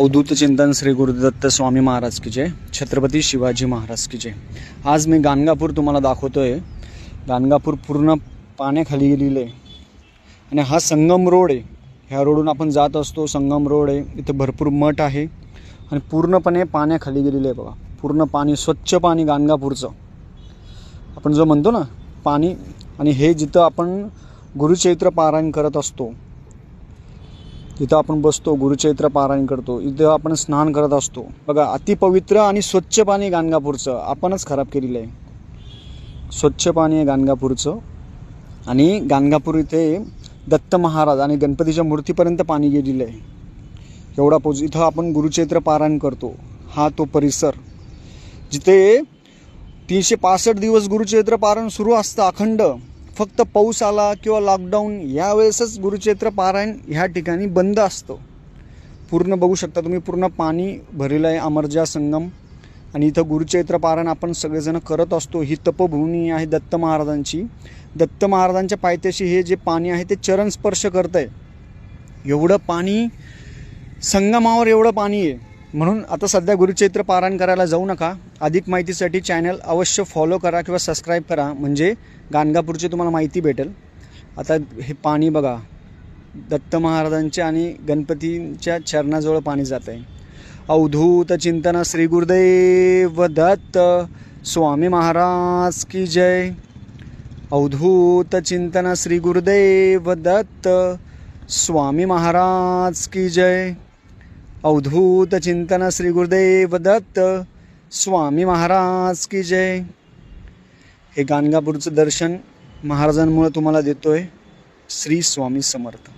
अवधूत चिंतन श्री गुरुदत्त स्वामी महाराज की जय। छत्रपती शिवाजी महाराज की जय। आज मी गाणगापूर तुम्हाला दाखवतो आहे गाणगापूर पूर्ण पाण्याखाली गेलेलं आहे. आणि हा संगम रोड आहे. ह्या रोडून आपण जात असतो संगम रोड आहे. इथं भरपूर मठ आहे. आणि पूर्णपणे पाण्याखाली गेलेलं आहे बघा. पूर्ण पाणी स्वच्छ पाणी गाणगापूरचं. आपण जो म्हणतो ना पाणी आणि हे जिथं आपण गुरुचैत्र पारायण करत असतो तिथं आपण बसतो गुरुचैत्र पारायण करतो इथं आपण स्नान करत असतो. बघा अतिपवित्र आणि स्वच्छ पाणी गाणगापूरचं आपणच खराब केलेलं आहे. स्वच्छ पाणी आहे गाणगापूरचं आणि गाणगापूर इथे दत्त महाराज आणि गणपतीच्या मूर्तीपर्यंत पाणी गेलेलं आहे. एवढा पोच इथं आपण गुरुचैत्र पारायण करतो. हा तो परिसर जिथे तीनशे पासष्ट दिवस गुरुचैत्र पारायण सुरू असतं अखंड. फक्त पाऊस आला किंवा लॉकडाऊन यावेळेसच गुरुक्षेत्र पारायण ह्या ठिकाणी बंद असतं. पूर्ण बघू शकता तुम्ही पूर्ण पाणी भरलेलं आहे अमरजा संगम. आणि इथं गुरुचैत्र पारायण आपण सगळेजण करत असतो. ही तपभूमी आहे दत्त महाराजांची. दत्त महाराजांच्या पायथ्याशी हे जे पाणी आहे ते चरण स्पर्श करत आहे एवढं पाणी संगमावर एवढं पाणी आहे. म्हणून आता सध्या गुरुचैत्र पारायण करायला जाऊ नका. अधिक माहितीसाठी चॅनल अवश्य फॉलो करा किंवा सबस्क्राईब करा. म्हणजे गाणगापूरची तुम्हाला माहिती भेटेल. आता हे पाणी बघा. दत्त महाराजांच्या आणि गणपतींच्या चरणाजवळ पाणी जात आहे अवधूत चिंतन श्री गुरुदेव दत्त स्वामी महाराज की जय. अवधूत चिंतन श्री गुरुदेव दत्त स्वामी महाराज की जय. अवधूत चिंतन श्री गुरुदेव दत्त स्वामी महाराज की जय. हे गाणगापूरचं दर्शन महाराजांमुळे तुम्हाला देतोय श्री स्वामी समर्थ.